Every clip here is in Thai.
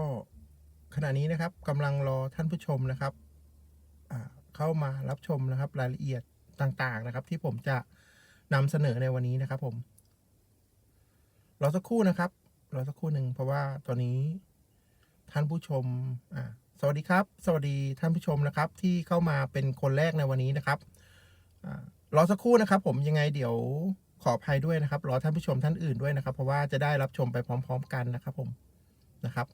็ขณะนี้นะครับกำลังรอท่านผู้ชมนะครับเข้ามารับชมนะครับ รายละเอียดต่างๆนะครับ ที่ผมจะนำเสนอในวันนี้นะครับ ผมรอสักครู่นะครับรอสักครู่หนึ่งเพราะว่าตอนนี้ท่านผู้ชมอ่าสวัสดีครับ สวัสดีท่านผู้ชมนะครับ ที่เข้ามาเป็นคนแรกในวันนี้นะครับรอสักครู่นะครับ ผมยังไงเดี๋ยวขออภัยด้วยนะครับ รอท่านผู้ชมท่านอื่นด้วยนะครับ เพราะว่าจะได้รับชมไปพร้อม ๆ กันนะครับ ผมนะครับ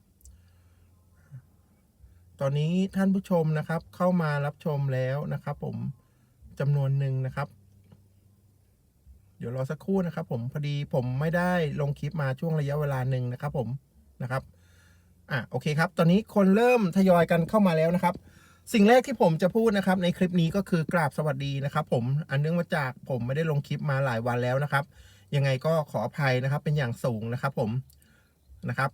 ตอนนี้ท่านผู้ชมนะครับเข้ามารับชมแล้วนะครับ ผมจำนวนหนึ่งนะครับ เดี๋ยวรอสักครู่นะครับ ผมพอดีผมไม่ได้ลงคลิปมาช่วงระยะเวลาหนึ่งนะครับ ผมนะครับอะโอเคครับ ตอนนี้คนเริ่มทยอยกันเข้ามาแล้วนะครับ สิ่งแรกที่ผมจะพูดนะครับ ในคลิปนี้ก็คือกราบสวัสดีนะครับ ผมอันเนื่องมาจากผมไม่ได้ลงคลิปมาหลายวันแล้วนะครับ ยังไงก็ขออภัยนะครับ เป็นอย่างสูงนะครับ ผมนะครับ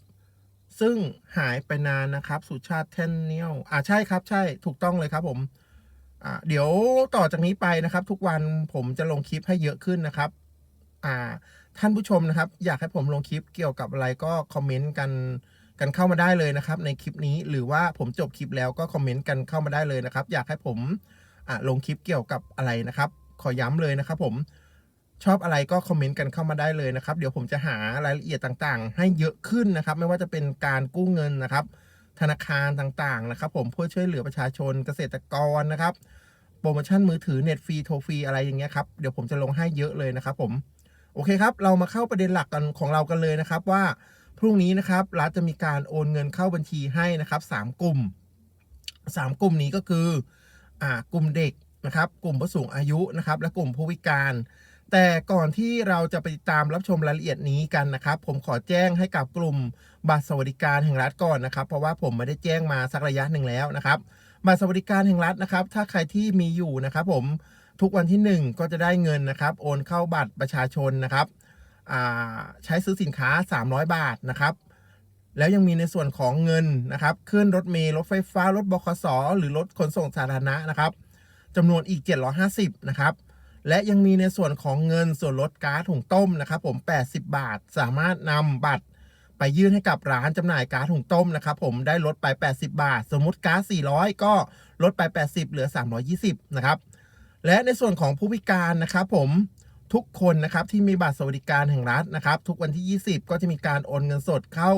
ซึ่งหายไปนานนะครับ สุชาติเทนเนียลอ่าใช่ครับ ใช่ถูกต้องเลยครับผมอ่าเดี๋ยวต่อจากนี้ไปนะครับ ทุกวันผมจะลงคลิปให้เยอะขึ้นนะครับ อ่า ท่านผู้ชมนะครับ อยากให้ผมลงคลิปเกี่ยวกับอะไรก็คอมเมนต์กันกันเข้ามาได้เลยนะครับ ในคลิปนี้หรือว่าผมจบคลิปแล้วก็คอมเมนต์กันเข้ามาได้เลยนะครับ อยากให้ผมอ่าลงคลิปเกี่ยวกับอะไรนะครับ ขอย้ำเลยนะครับผม ชอบอะไรก็คอมเมนต์กันเข้ามาได้เลยนะครับ เดี๋ยวผมจะหารายละเอียดต่างๆ ให้เยอะขึ้นนะครับ ไม่ว่าจะเป็นการกู้เงินนะครับ ธนาคารต่างๆนะครับ ผมเพื่อช่วยเหลือประชาชนเกษตรกรนะครับ โปรโมชั่นมือถือเน็ตฟรีโทรฟรีอะไรอย่างเงี้ยครับเดี๋ยวผมจะลงให้เยอะเลยนะครับ ผมโอเคครับ เรามาเข้าประเด็นหลักกันของเรากันเลยนะครับ ว่าพรุ่งนี้นะครับรัฐจะมีการโอนเงินเข้าบัญชีให้นะครับสามกลุ่มสามกลุ่มนี้ก็คืออ่ากลุ่มเด็กนะครับ กลุ่มผู้สูงอายุนะครับ และกลุ่มผู้พิการ แต่ก่อนที่เราจะไปตามรับชมรายละเอียดนี้กันนะครับ ผมขอแจ้งให้กับกลุ่มบัตรสวัสดิการแห่งรัฐก่อนนะครับ เพราะว่าผมไม่ได้แจ้งมาสักระยะหนึ่งแล้วนะครับบัตรสวัสดิการแห่งรัฐนะครับ ถ้าใครที่มีอยู่นะครับ ผมทุกวันที่ 1 ก็จะได้เงินนะครับ โอนเข้าบัตรประชาชนนะครับใช้ซื้อสินค้า 300 บาทนะครับ แล้วยังมีในส่วนของเงินนะครับขึ้นรถเมล์รถไฟฟ้ารถบขสหรือรถขนส่งสาธารณะนะครับจำนวนอีก 750นะครับ และยังมีในส่วนของเงินส่วนลดก๊าซถุงต้มนะครับผม 80 บาท สามารถนำบัตรไปยื่นให้กับร้านจำหน่ายก๊าซถุงต้มนะครับผมได้ลดไป 80 บาท สมมุติก๊าซ400 ก็ลดไป 80 เหลือ 320 นะครับ และในส่วนของผู้พิการนะครับผมทุกคนนะครับที่มีบัตรสวัสดิการแห่งรัฐนะครับ ทุกวันที่ 20 ก็จะมีการโอนเงินสดเข้า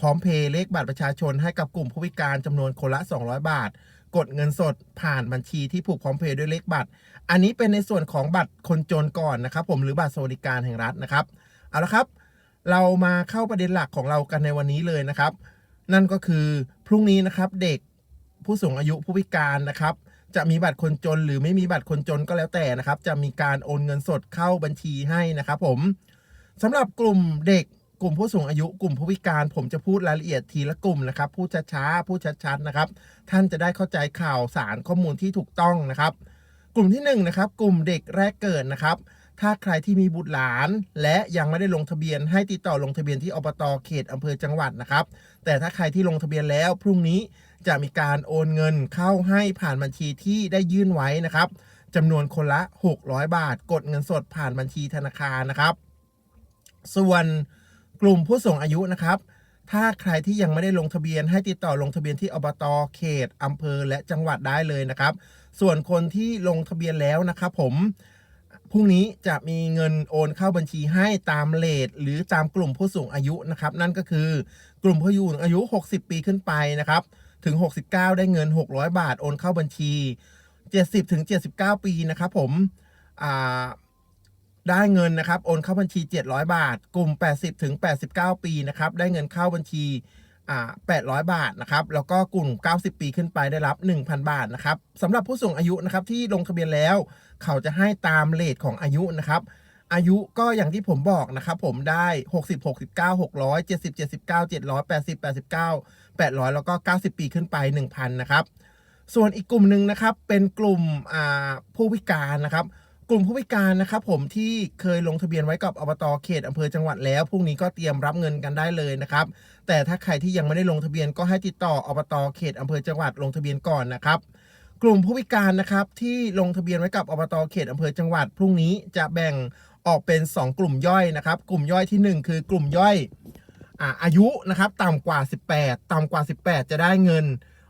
พร้อมเพย์เลขบัตรประชาชนให้กับกลุ่มผู้พิการจำนวนคนละ 200 บาท กดเงินสดผ่านบัญชีที่ผูกพร้อมเพย์ด้วยเลขบัตร อันนี้เป็นในส่วนของบัตรคนจนก่อนนะครับผมหรือบัตรสวัสดิการแห่งรัฐนะครับ เอาละครับ เรามาเข้าประเด็นหลักของเรากันในวันนี้เลยนะครับ นั่นก็คือพรุ่งนี้นะครับเด็กผู้สูงอายุผู้พิการนะครับจะมีบัตรคนจนหรือไม่มีบัตรคนจนก็แล้วแต่นะครับ จะมีการโอนเงินสดเข้าบัญชีให้นะครับผมสำหรับกลุ่มเด็ก กลุ่มผู้สูงอายุกลุ่มผู้พิการ ผมจะพูดรายละเอียดทีละกลุ่มนะครับพูดช้าๆพูดชัดๆนะครับ ท่านจะได้เข้าใจข่าวสารข้อมูลที่ถูกต้องนะครับ กลุ่มที่1นงนะครับกลุ่มเด็กแรกเกิดนะครับ ถ้าใครที่มีบุตรหลาน และยังไม่ได้ลงทะเบียน ให้ติดต่อลงทะเบียนที่อบตเขตอำเภอจังหวัดนะครับ แต่ถ้าใครที่ลงทะเบียนแล้ว พรุ่งนี้จะมีการโอนเงินเข้าให้ผ่านบัญชีที่ได้ยื่นไว้นะครับจำนวนคนละ 600 บาท กดเงินสดผ่านบัญชีธนาคารนะครับ ส่วน กลุ่มผู้สูงอายุนะครับ ถ้าใครที่ยังไม่ได้ลงทะเบียนให้ติดต่อลงทะเบียนที่อบตเขตอำเภอและจังหวัดได้เลยนะครับ ส่วนคนที่ลงทะเบียนแล้วนะครับผมพรุ่งนี้จะมีเงินโอนเข้าบัญชีให้ตามเลทหรือตามกลุ่มผู้สูงอายุนะครับ นั่นก็คือกลุ่มผู้อยู่อายุ 60 ปีขึ้นไปนะครับ ถึง 69 ได้เงิน 600 บาทโอนเข้าบัญชี 70 ถึง 79 ปีนะครับผมอ่า ได้เงินนะครับ โอนเข้าบัญชี 700 บาท กลุ่ม 80ถึง89 ปีนะครับ ได้เงินเข้าบัญชีอ่า800 บาทนะครับ แล้วก็กลุ่ม 90 ปีขึ้นไปได้รับ 1,000 บาทนะครับสำหรับผู้สูงอายุนะครับที่ลงทะเบียนแล้ว เขาจะให้ตามเลทของอายุนะครับอายุก็อย่างที่ผมบอกนะครับผมได้ 60 69 600 70 79 700 80 89 800 แล้วก็ 90 ปีขึ้นไป 1,000 นะครับ ส่วนอีกกลุ่มหนึ่งนะครับเป็นกลุ่มอ่าผู้พิการนะครับ กลุ่มผู้พิการนะครับผมที่เคยลงทะเบียนไว้กับอบตเขตอำเภอจังหวัดแล้วพรุ่งนี้ก็เตรียมรับเงินกันได้เลยนะครับ แต่ถ้าใครที่ยังไม่ได้ลงทะเบียนก็ให้ติดต่ออบตเขตอำเภอจังหวัดลงทะเบียนก่อนนะครับ กลุ่มผู้พิการนะครับที่ลงทะเบียนไว้กับอบตเขตอำเภอจังหวัด พรุ่งนี้จะแบ่งออกเป็น 2 กลุ่มย่อยนะครับ กลุ่มย่อยทีหนึ่1 คือกลุ่มย่อยอาอายุนะครับต่ำกว่า 18 ต่ำกว่า 18 จะได้เงิน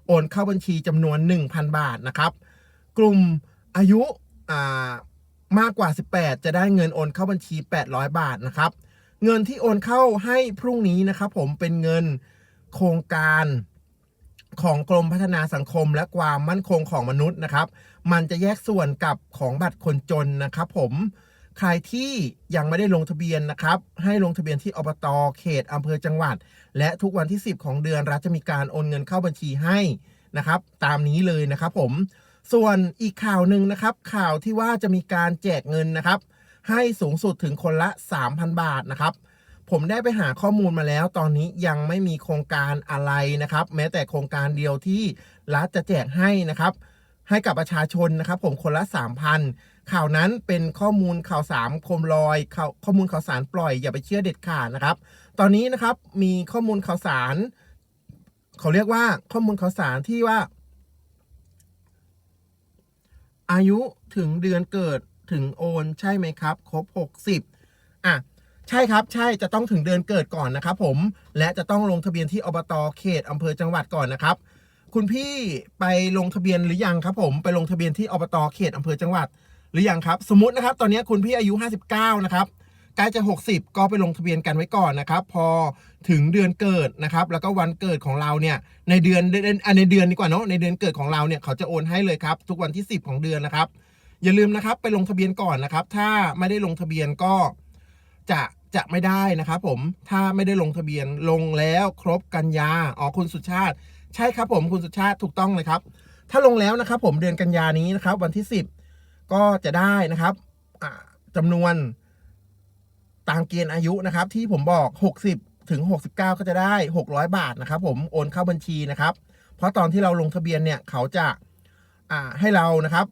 โอนเข้าบัญชีจำนวน 1,000 บาทนะครับ กลุ่มอายุอ่า มากกว่า 18 จะได้เงินโอนเข้าบัญชี 800 บาทนะครับ เงินที่โอนเข้าให้พรุ่งนี้นะครับ ผมเป็นเงินโครงการของกรมพัฒนาสังคมและความมั่นคงของมนุษย์นะครับ มันจะแยกส่วนกับของบัตรคนจนนะครับ ผมใครที่ยังไม่ได้ลงทะเบียนนะครับ ให้ลงทะเบียนที่อบต เขตอำเภอจังหวัด และทุกวันที่ 10 ของเดือนรัฐจะมีการโอนเงินเข้าบัญชีให้นะครับ ตามนี้เลยนะครับผม ส่วนอีกข่าวหนึ่งนะครับ ข่าวที่ว่าจะมีการแจกเงินนะครับ ให้สูงสุดถึงคนละ 3,000 บาทนะครับ ผมได้ไปหาข้อมูลมาแล้ว ตอนนี้ยังไม่มีโครงการอะไรนะครับ แม้แต่โครงการเดียวที่รัฐจะแจกให้นะครับ ให้กับประชาชนนะครับ ผมคนละ 3,000 ข่าวนั้นเป็นข้อมูลข่าวสารโคมลอยข่าวข้อมูลข่าวสารปล่อยอย่าไปเชื่อเด็ดขาดนะครับ ตอนนี้นะครับมีข้อมูลข่าวสาร เขาเรียกว่าข้อมูลข่าวสารที่ว่า อายุถึงเดือนเกิดถึงโอนใช่ไหมครับ ครบ 60อะใช่ครับใช่จะต้องถึงเดือนเกิดก่อนนะครับผมและจะต้องลงทะเบียนที่อบตเขตอำเภอจังหวัดก่อนนะครับ คุณพี่ไปลงทะเบียนหรือยังครับ ผมไปลงทะเบียนที่อบตเขตอำเภอจังหวัดหรือยังครับ สมมตินะครับ ตอนนี้คุณพี่อายุ 59 นะครับ ใกล้จะ 60 ก็ไปลงทะเบียนกันไว้ก่อนนะครับ พอถึงเดือนเกิดนะครับ แล้วก็วันเกิดของเราเนี่ย ในเดือนเดือนอะในเดือนดีกว่าเนาะในเดือนเกิดของเราเนี่ยเขาจะโอนให้เลยครับ ทุกวันที่ 10 ของเดือนนะครับ อย่าลืมนะครับไปลงทะเบียนก่อนนะครับ ถ้าไม่ได้ลงทะเบียนก็จะจะไม่ได้นะครับผมถ้าไม่ได้ลงทะเบียนลงแล้วครบกันยาอ๋อคุณสุชาติ ใช่ครับผมคุณสุชาติถูกต้องเลยครับ ถ้าลงแล้วนะครับ ผมเดือนกันยานี้นะครับ วันที่ 10 ก็จะได้นะครับอ่าจำนวน ตามเกณฑ์อายุนะครับ ที่ผมบอก 60 ถึง 69 ก็จะได้ 600 บาทนะครับ ผมโอนเข้าบัญชีนะครับ เพราะตอนที่เราลงทะเบียนเนี่ยเขาจะาให้เรานะครับ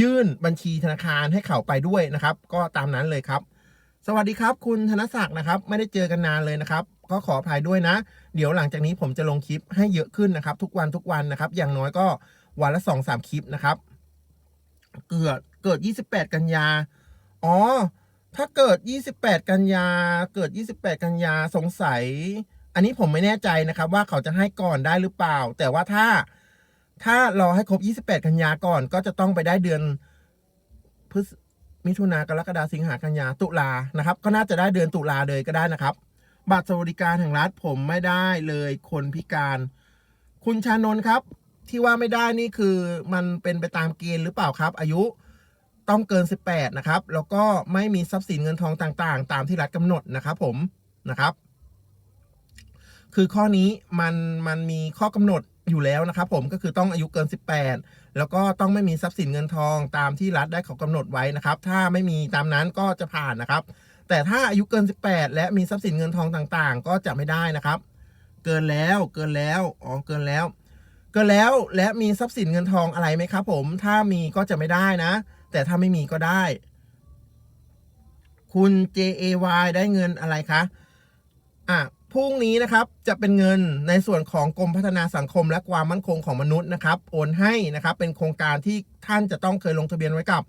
ยื่นบัญชีธนาคารให้เขาไปด้วยนะครับ ก็ตามนั้นเลยครับ สวัสดีครับ คุณธนศักดิ์นะครับ ไม่ได้เจอกันนานเลยนะครับก็ขออภัยด้วยนะ เดี๋ยวหลังจากนี้ผมจะลงคลิปให้เยอะขึ้นนะครับ ทุกวันทุกวันนะครับ อย่างน้อยก็วันละสองสามคลิปนะครับ เกิดเกิด 28 กันยา อ๋อ ถ้าเกิด 28 กันยา เกิด 28 กันยาสงสัย อันนี้ผมไม่แน่ใจนะครับว่าเขาจะให้ก่อนได้หรือเปล่า แต่ว่าถ้า ถ้ารอให้ครบ 28 กันยาก่อน ก็จะต้องไปได้เดือนพฤษมิถุนากรกฎาสิงหากันยาตุลานะครับ ก็น่าจะได้เดือนตุลาเลยก็ได้นะครับ บัตรสวัสดิการแห่งรัฐผมไม่ได้เลยคนพิการ คุณชานนท์ครับ ที่ว่าไม่ได้นี่คือมันเป็นไปตามเกณฑ์หรือเปล่าครับ อายุ ต้องเกิน 18 นะครับ แล้วก็ไม่มีทรัพย์สินเงินทองต่างๆ ตามที่รัฐกำหนดนะครับผมนะครับ คือข้อนี้มันมันมีข้อกำหนดอยู่แล้วนะครับผมก็คือต้องอายุเกิน 18 แล้วก็ต้องไม่มีทรัพย์สินเงินทองตามที่รัฐได้เขากำหนดไว้นะครับ ถ้าไม่มีตามนั้นก็จะผ่านนะครับ แต่ถ้าอายุเกิน 18 และมีทรัพย์สินเงินทองต่างๆ ก็จะไม่ได้นะครับ เกินแล้วเกินแล้วอ๋อเกินแล้ว เกินแล้วและมีทรัพย์สินเงินทองอะไรไหมครับ ผมถ้ามีก็จะไม่ได้นะ แต่ถ้าไม่มีก็ได้ คุณ JAY ได้เงินอะไรคะ อะพรุ่งนี้นะครับจะเป็นเงินในส่วนของกรมพัฒนาสังคมและความมั่นคงของมนุษย์นะครับโอนให้นะครับเป็นโครงการที่ท่านจะต้องเคยลงทะเบียนไว้กับ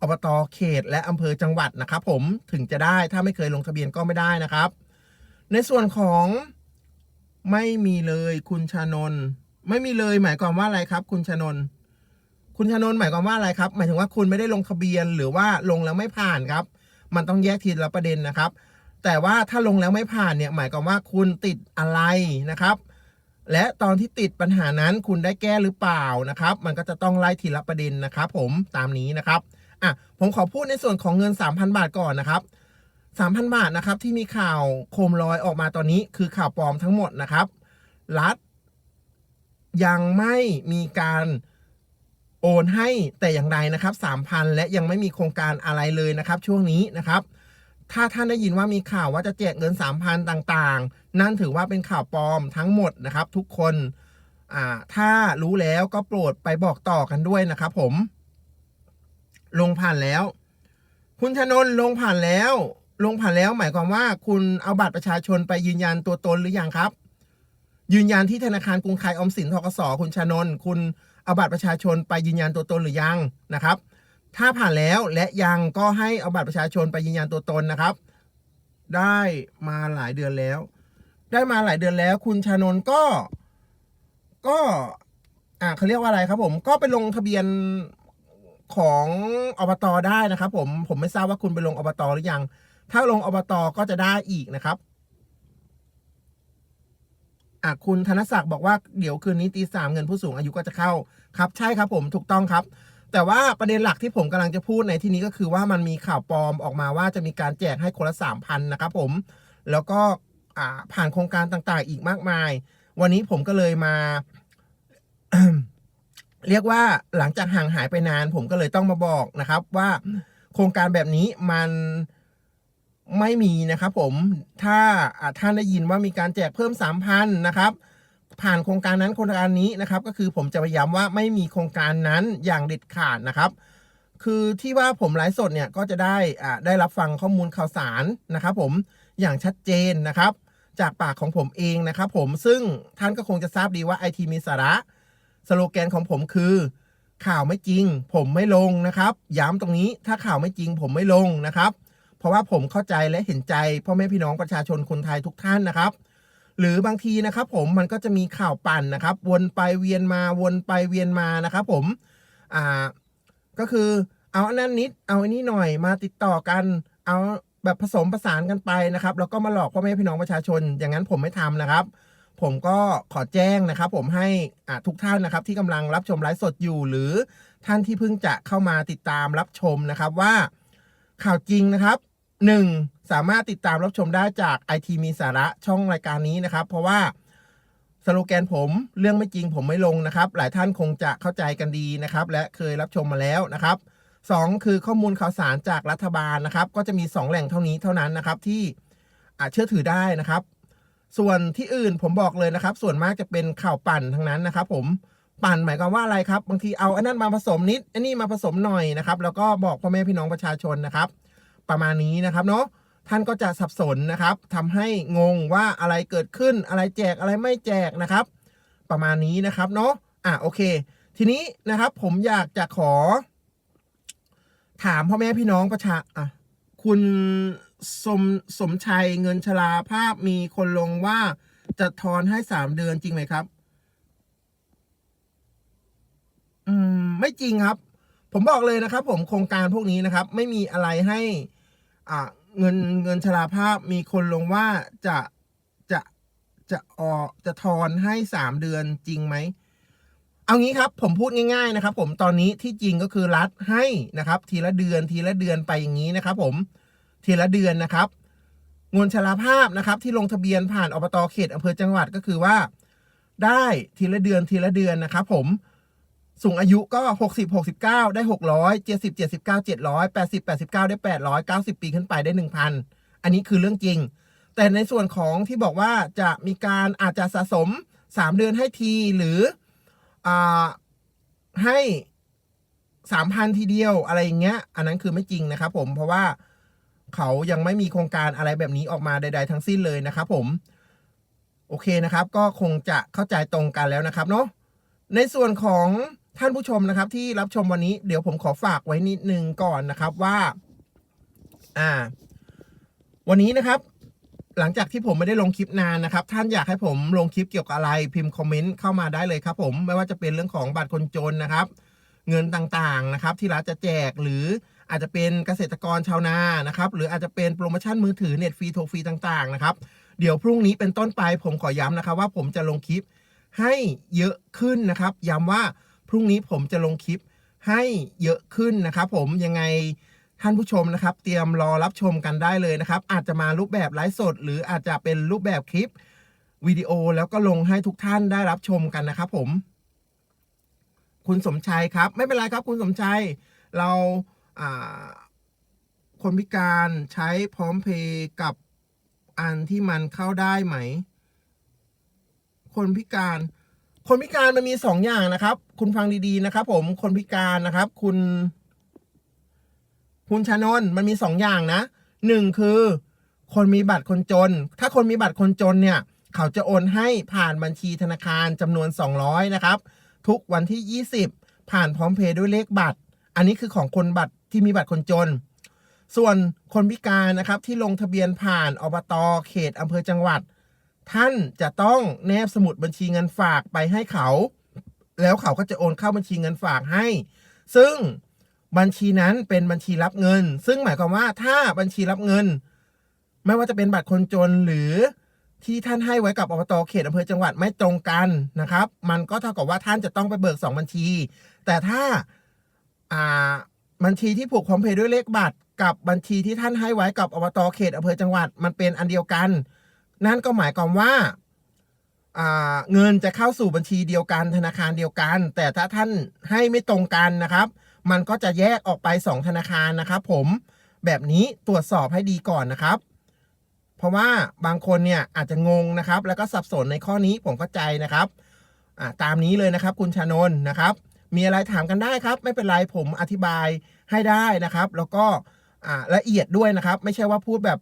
อบตเขต และอำเภอจังหวัดนะครับผมถึงจะได้ถ้าไม่เคยลงทะเบียนก็ไม่ได้นะครับ ในส่วนของไม่มีเลยคุณชานน ไม่มีเลยหมายความว่าอะไรครับ คุณชานน คุณชานนท์หมายความว่าอะไรครับ หมายถึงว่าคุณไม่ได้ลงทะเบียนหรือว่าลงแล้วไม่ผ่านครับ มันต้องแยกทีละประเด็นนะครับ แต่ว่าถ้าลงแล้วไม่ผ่านเนี่ยหมายความว่าคุณติดอะไรนะครับ และตอนที่ติดปัญหานั้นคุณได้แก้หรือเปล่านะครับ มันก็จะต้องไล่ทีละประเด็นนะครับ ผมตามนี้นะครับอะผมขอพูดในส่วนของเงิน 3,000 บาทก่อนนะครับ3,000 บาทนะครับที่มีข่าวโคมลอยออกมาตอนนี้คือข่าวปลอมทั้งหมดนะครับ รัฐยังไม่มีการ โอนให้แต่อย่างใดนะครับ3,000 และยังไม่มีโครงการอะไรเลยนะครับ ช่วงนี้นะครับ ถ้าท่านได้ยินว่ามีข่าวว่าจะแจกเงิน 3,000 ต่างๆ นั่นถือว่าเป็นข่าวปลอมทั้งหมดนะครับ ทุกคนถ้ารู้แล้วก็โปรดไปบอกต่อกันด้วยนะครับ ผม ลงผ่านแล้ว คุณชนนลงผ่านแล้ว ลงผ่านแล้วหมายความว่า คุณเอาบัตรประชาชนไปยืนยันตัวตนหรือยังครับ ยืนยันที่ธนาคารกรุงไทยอมสินทกสคุณชนนคุณ เอาบัตรประชาชนไปยืนยันตัวตนหรือยังนะครับ ถ้าผ่านแล้วและยังก็ให้เอาบัตรประชาชนไปยืนยันตัวตนนะครับ ได้มาหลายเดือนแล้ว ได้มาหลายเดือนแล้ว คุณชานนก็ ก็อ่าเขาเรียกว่าอะไรครับ ผมก็ไปลงทะเบียนของอบตได้นะครับ ผมผมไม่ทราบว่าคุณไปลงอบตหรือยัง ถ้าลงอบตก็จะได้อีกนะครับ อะคุณธนศักดิ์บอกว่าเดี๋ยวคืนนี้ตีสามเงินผู้สูงอายุก็จะเข้าครับ ใช่ครับผมถูกต้องครับ แต่ว่าประเด็นหลักที่ผมกำลังจะพูดในที่นี้ก็คือว่ามันมีข่าวปลอมออกมาว่าจะมีการแจกให้คนละสามพันนะครับผมแล้วก็อ่าผ่านโครงการต่างๆ อีกมากมาย วันนี้ผมก็เลยมา เรียกว่าหลังจากห่างหายไปนาน ผมก็เลยต้องมาบอกนะครับ ว่าโครงการแบบนี้มัน ไม่มีนะครับผมถ้าท่านได้ยินว่ามีการแจกเพิ่มสามพันนะครับผ่านโครงการนั้นโครงการนี้นะครับ ก็คือผมจะพยายามว่าไม่มีโครงการนั้นอย่างเด็ดขาดนะครับ คือที่ว่าผมไลฟ์สดเนี่ยก็จะได้อ่าได้รับฟังข้อมูลข่าวสารนะครับผมอย่างชัดเจนนะครับ จากปากของผมเองนะครับผมซึ่งท่านก็คงจะทราบดีว่าไอทีมีสาระสโลแกนของผมคือ ข่าวไม่จริง ผมไม่ลงนะครับ ย้ำตรงนี้ถ้าข่าวไม่จริง ผมไม่ลงนะครับ เพราะว่าผมเข้าใจและเห็นใจพ่อแม่พี่น้องประชาชนคนไทยทุกท่านนะครับ หรือบางทีนะครับ ผมมันก็จะมีข่าวปั่นนะครับ วนไปเวียนมาวนไปเวียนมานะครับ ผมอ่าก็คือเอาอันนั้นนิด เอาอันนี้หน่อยมาติดต่อกัน เอาแบบผสมผสานกันไปนะครับ แล้วก็มาหลอกพ่อแม่พี่น้องประชาชน อย่างนั้นผมไม่ทำนะครับ ผมก็ขอแจ้งนะครับ ผมให้อาทุกท่านนะครับ ที่กำลังรับชมไลฟ์สดอยู่ หรือท่านที่เพิ่งจะเข้ามาติดตามรับชมนะครับว่าข่าวจริงนะครับ หนึ่งสามารถติดตามรับชมได้จากไอทีมีสาระช่องรายการนี้นะครับ เพราะว่าสโลแกนผมเรื่องไม่จริงผมไม่ลงนะครับ หลายท่านคงจะเข้าใจกันดีนะครับ และเคยรับชมมาแล้วนะครับสองคือข้อมูลข่าวสารจากรัฐบาลนะครับ ก็จะมีสองแหล่งเท่านี้เท่านั้นนะครับที่อาจเชื่อถือได้นะครับ ส่วนที่อื่นผมบอกเลยนะครับ ส่วนมากจะเป็นข่าวปั่นทั้งนั้นนะครับ ผมปั่นหมายความว่าอะไรครับ บางทีเอาอันนั้นมาผสมนิดอันนี้มาผสมหน่อยนะครับ แล้วก็บอกพ่อแม่พี่น้องประชาชนนะครับ ประมาณนี้นะครับเนาะท่านก็จะสับสนนะครับทำให้งงว่าอะไรเกิดขึ้นอะไรแจกอะไรไม่แจกนะครับ ประมาณนี้นะครับเนาะอะโอเค ทีนี้นะครับผมอยากจะขอ ถามพ่อแม่พี่น้องประชาอะคุณสมสมชัยเงินชลาภาพมีคนลงว่าจะทอนให้สามเดือนจริงไหมครับ อืม ไม่จริงครับ ผมบอกเลยนะครับ ผมโครงการพวกนี้นะครับ ไม่มีอะไรให้อ่าเงินเงินชราภาพมีคนลงว่าจะจะจะออกจะทอนให้สามเดือนจริงไหมเอางี้ครับผมพูดง่าย ๆนะครับ ผมตอนนี้ที่จริงก็คือรัฐให้นะครับ ทีละเดือนทีละเดือนไปอย่างนี้นะครับ ผมทีละเดือนนะครับเงินชราภาพนะครับ ที่ลงทะเบียนผ่านอบตเขตอำเภอจังหวัดก็คือว่า ได้ทีละเดือนทีละเดือนนะครับ ผม สูงอายุก็หกสิบหกสิบเก้าได้หกร้อยเจ็ดสิบเจ็ดสิบเก้าเจ็ดร้อยแปดสิบแปดสิบเก้าได้แปดร้อยเก้าสิบปีขึ้นไปได้หนึ่งพันอันนี้คือเรื่องจริง แต่ในส่วนของที่บอกว่าจะมีการอาจจะสะสมสามเดือนให้ทีหรืออให้สามพันทีเดียวอะไรอย่างเงี้ย อันนั้นคือไม่จริงนะครับผมเพราะว่าเขายังไม่มีโครงการอะไรแบบนี้ออกมาใด ๆ ทั้งสิ้นเลยนะครับผม โอเคนะครับ ก็คงจะเข้าใจตรงกันแล้วนะครับเนาะในส่วนของ ท่านผู้ชมนะครับที่รับชมวันนี้เดี๋ยวผมขอฝากไว้นิดนึงก่อนนะครับว่า อ่า วันนี้นะครับ หลังจากที่ผมไม่ได้ลงคลิปนานนะครับ ท่านอยากให้ผมลงคลิปเกี่ยวกับอะไรพิมพ์คอมเมนต์เข้ามาได้เลยครับ ผมไม่ว่าจะเป็นเรื่องของบัตรคนจนนะครับ เงินต่างๆนะครับ ที่รัฐจะแจกหรืออาจจะเป็นเกษตรกรชาวนานะครับ หรืออาจจะเป็นโปรโมชั่นมือถือเน็ตฟรีโทรฟรีต่างๆนะครับเดี๋ยวพรุ่งนี้เป็นต้นไปผมขอย้ำนะครับ ว่าผมจะลงคลิปให้เยอะขึ้นนะครับ ย้ำว่า พรุ่งนี้ผมจะลงคลิปให้เยอะขึ้นนะครับ ผมยังไงท่านผู้ชมนะครับ เตรียมรอรับชมกันได้เลยนะครับ อาจจะมารูปแบบไลฟ์สด หรืออาจจะเป็นรูปแบบคลิปวิดีโอแล้วก็ลงให้ทุกท่านได้รับชมกันนะครับ ผม คุณสมชัยครับ ไม่เป็นไรครับคุณสมชัย เราคนพิการใช้พร้อมเพย์กับอันที่มันเข้าได้ไหม คนพิการ คนพิการมันมีสองอย่างนะครับ คุณฟังดีๆนะครับ ผมคนพิการนะครับ คุณ คุณชานนมันมีสองอย่างนะหนึ่งคือ คนมีบัตรคนจน ถ้าคนมีบัตรคนจนเนี่ย เขาจะโอนให้ผ่านบัญชีธนาคารจำนวน 200 นะครับ ทุกวันที่ 20 ผ่านพร้อมเพย์ด้วยเลขบัตร อันนี้คือของคนบัตรที่มีบัตรคนจน ส่วนคนพิการนะครับที่ลงทะเบียนผ่านอบตเขตอำเภอจังหวัด ท่านจะต้องแนบสมุดบัญชีเงินฝากไปให้เขา แล้วเขาก็จะโอนเข้าบัญชีเงินฝากให้ ซึ่งบัญชีนั้นเป็นบัญชีรับเงิน ซึ่งหมายความว่าถ้าบัญชีรับเงิน ไม่ว่าจะเป็นบัตรคนจนหรือที่ท่านให้ไว้กับอบตเขตอำเภอจังหวัดไม่ตรงกันนะครับ มันก็เท่ากับว่าท่านจะต้องไปเบิกสองบัญชี แต่ถ้าอ่าบัญชีที่ผูกพร้อมเพย์ด้วยเลขบัตร กับบัญชีที่ท่านให้ไว้กับอบตเขตอำเภอจังหวัด มันเป็นอันเดียวกัน นั่นก็หมายความว่าเงินจะเข้าสู่บัญชีเดียวกันธนาคารเดียวกัน แต่ถ้าท่านให้ไม่ตรงกันนะครับ มันก็จะแยกออกไปสองธนาคารนะครับ ผมแบบนี้ตรวจสอบให้ดีก่อนนะครับ เพราะว่าบางคนเนี่ยอาจจะงงนะครับ แล้วก็สับสนในข้อนี้ผมเข้าใจนะครับตามนี้เลยนะครับคุณชานนนะครับ มีอะไรถามกันได้ครับ ไม่เป็นไรผมอธิบายให้ได้นะครับ แล้วก็ละเอียดด้วยนะครับ ไม่ใช่ว่าพูดแบบ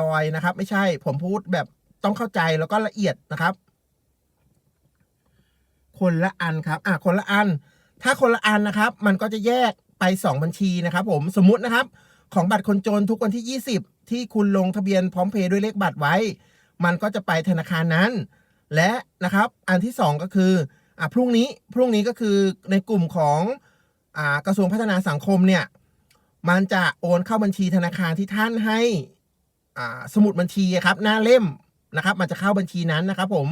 ลอยๆนะครับ ไม่ใช่ผมพูดแบบ ต้องเข้าใจแล้วก็ละเอียดนะครับ คนละอันครับอะคนละอัน ถ้าคนละอันนะครับ มันก็จะแยกไป 2 บัญชีนะครับ ผมสมมุตินะครับ ของบัตรคนจนทุกวันที่ 20 ที่คุณลงทะเบียนพร้อมเพย์ด้วยเลขบัตรไว้ มันก็จะไปธนาคารนั้น และนะครับ อันที่ 2 ก็คืออะพรุ่งนี้พรุ่งนี้ก็คือในกลุ่มของอ่ากระทรวงพัฒนาสังคมเนี่ยมันจะโอนเข้าบัญชีธนาคารที่ท่านให้อ่าสมุดบัญชีครับ หน้าเล่ม นะครับ มันจะเข้าบัญชีนั้นนะครับ ผม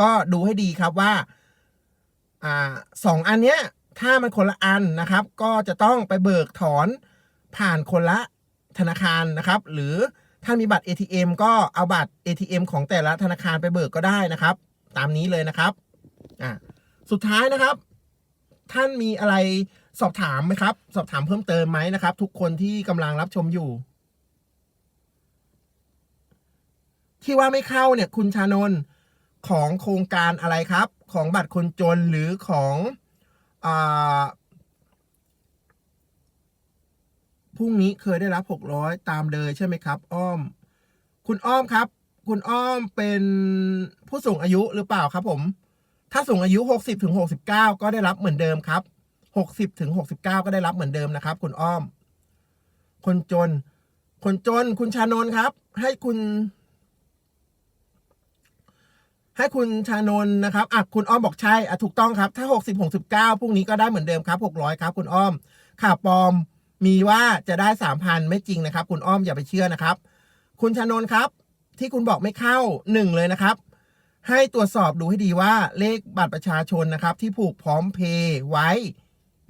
ก็ดูให้ดีครับว่าอ่าสองอันเนี้ยถ้ามันคนละอันนะครับ ก็จะต้องไปเบิกถอนผ่านคนละธนาคารนะครับ หรือถ้ามีบัตร ATM ก็เอาบัตร ATM ของแต่ละธนาคารไปเบิกก็ได้นะครับ ตามนี้เลยนะครับอ่าสุดท้ายนะครับ ท่านมีอะไรสอบถามไหมครับ สอบถามเพิ่มเติมไหมนะครับ ทุกคนที่กำลังรับชมอยู่ ที่ว่าไม่เข้าเนี่ยคุณชานนท์ของโครงการอะไรครับ ของบัตรคนจนหรือของอพรุ่งนี้เคยได้รับหกร้อยตามเลยใช่ไหมครับ อ้อม คุณอ้อมครับ คุณอ้อมเป็นผู้สูงอายุหรือเปล่าครับผม ถ้าสูงอายุหกสิบถึงหกสิบเก้าก็ได้รับเหมือนเดิมครับหกสิบถึงหกสิบเก้าก็ได้รับเหมือนเดิมนะครับ คุณอ้อม คนจน คนจนคุณชานนท์ครับ ให้คุณ ให้คุณชานนท์นะครับอะคุณอ้อมบอกใช่อะถูกต้องครับ ถ้าหกสิบหกสิบเก้าพรุ่งนี้ก็ได้เหมือนเดิมครับหกร้อยครับ คุณอ้อม ข่าวปลอมมีว่าจะได้สามพันไม่จริงนะครับ คุณอ้อมอย่าไปเชื่อนะครับ คุณชานนท์ครับ ที่คุณบอกไม่เข้าหนึ่งเลยนะครับ ให้ตรวจสอบดูให้ดีว่าเลขบัตรประชาชนนะครับ ที่ผูกพร้อมเพย์ไว้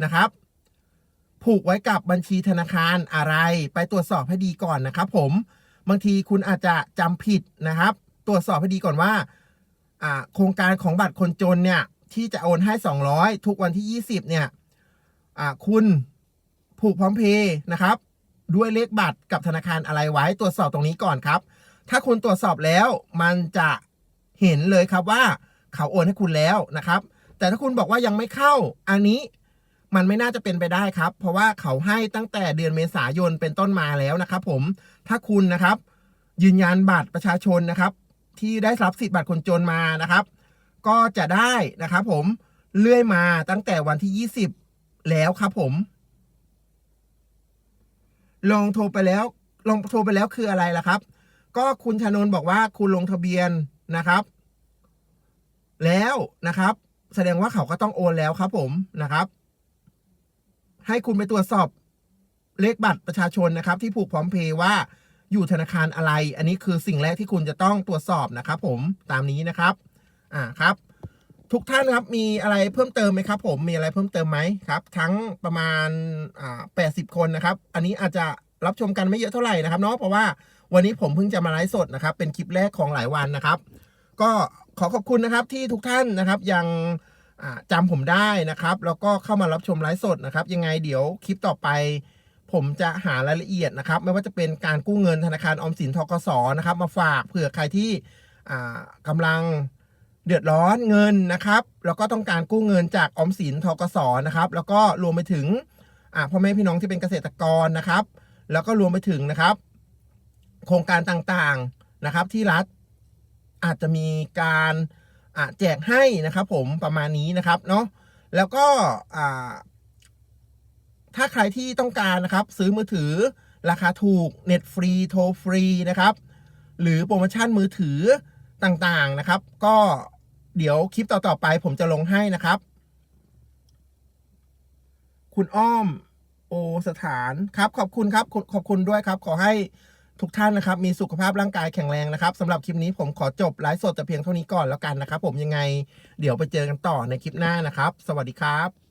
นะครับผูกไว้กับบัญชีธนาคารอะไร ไปตรวจสอบให้ดีก่อนนะครับ ผม บางทีคุณอาจจะจำผิดนะครับ ตรวจสอบให้ดีก่อนว่า โครงการของบัตรคนจนเนี่ยที่จะโอนให้ 200 ทุกวันที่ 20 เนี่ยคุณผูกพร้อมเพย์นะครับ ด้วยเลขบัตรกับธนาคารอะไรไว้ตรวจสอบตรงนี้ก่อนครับ ถ้าคุณตรวจสอบแล้วมันจะเห็นเลยครับว่าเขาโอนให้คุณแล้วนะครับ แต่ถ้าคุณบอกว่ายังไม่เข้าอันนี้มันไม่น่าจะเป็นไปได้ครับ เพราะว่าเขาให้ตั้งแต่เดือนเมษายนเป็นต้นมาแล้วนะครับ ผมถ้าคุณนะครับ ยืนยันบัตรประชาชนนะครับ ที่ได้รับสิทธิบัตรคนจนมานะครับ ก็จะได้นะครับ ผมเลื่อยมาตั้งแต่วันที่ 20 แล้วครับผม ลองโทรไปแล้ว ลองโทรไปแล้วคืออะไรล่ะครับ ก็คุณชานนบอกว่าคุณลงทะเบียนนะครับ แล้วนะครับ แสดงว่าเขาก็ต้องโอนแล้วครับ ผมนะครับ ให้คุณไปตรวจสอบเลขบัตรประชาชนนะครับ ที่ผูกพร้อมเพย์ว่า อยู่ธนาคารอะไร อันนี้คือสิ่งแรกที่คุณจะต้องตรวจสอบนะครับผมตามนี้นะครับอ่าครับ ทุกท่านครับมีอะไรเพิ่มเติมไหมครับ ผมมีอะไรเพิ่มเติมไหมครับ ทั้งประมาณอ่าแปดสิบคนนะครับ อันนี้อาจจะรับชมกันไม่เยอะเท่าไหร่นะครับเนาะเพราะว่าวันนี้ผมเพิ่งจะมาไลฟ์สดนะครับ เป็นคลิปแรกของหลายวันนะครับ ก็ขอขอบคุณนะครับที่ทุกท่านนะครับยังอ่าจำผมได้นะครับ แล้วก็เข้ามารับชมไลฟ์สดนะครับ ยังไงเดี๋ยวคลิปต่อไป ผมจะหารายละเอียดนะครับ ไม่ว่าจะเป็นการกู้เงินธนาคารออมสินทกสนะครับ มาฝากเผื่อใครที่อ่ากำลังเดือดร้อนเงินนะครับ แล้วก็ต้องการกู้เงินจากออมสินทกสนะครับ แล้วก็รวมไปถึงอ่าพ่อแม่พี่น้องที่เป็นเกษตรกรนะครับ แล้วก็รวมไปถึงนะครับ โครงการต่างๆนะครับ ที่รัฐอาจจะมีการแจกให้นะครับ ผมประมาณนี้นะครับเนาะแล้วก็อ่า ถ้าใครที่ต้องการนะครับซื้อมือถือราคาถูกเน็ตฟรีโทรฟรีนะครับ หรือโปรโมชั่นมือถือต่างๆนะครับ ก็เดี๋ยวคลิปต่อๆไปผมจะลงให้นะครับ คุณอ้อมโอสถานครับ ขอบคุณครับ ขอบคุณด้วยครับ ขอให้ทุกท่านนะครับ มีสุขภาพร่างกายแข็งแรงนะครับสำหรับคลิปนี้ผมขอจบไลฟ์สดแต่เพียงเท่านี้ก่อนแล้วกันนะครับ ผมยังไง เดี๋ยวไปเจอกันต่อในคลิปหน้านะครับ สวัสดีครับ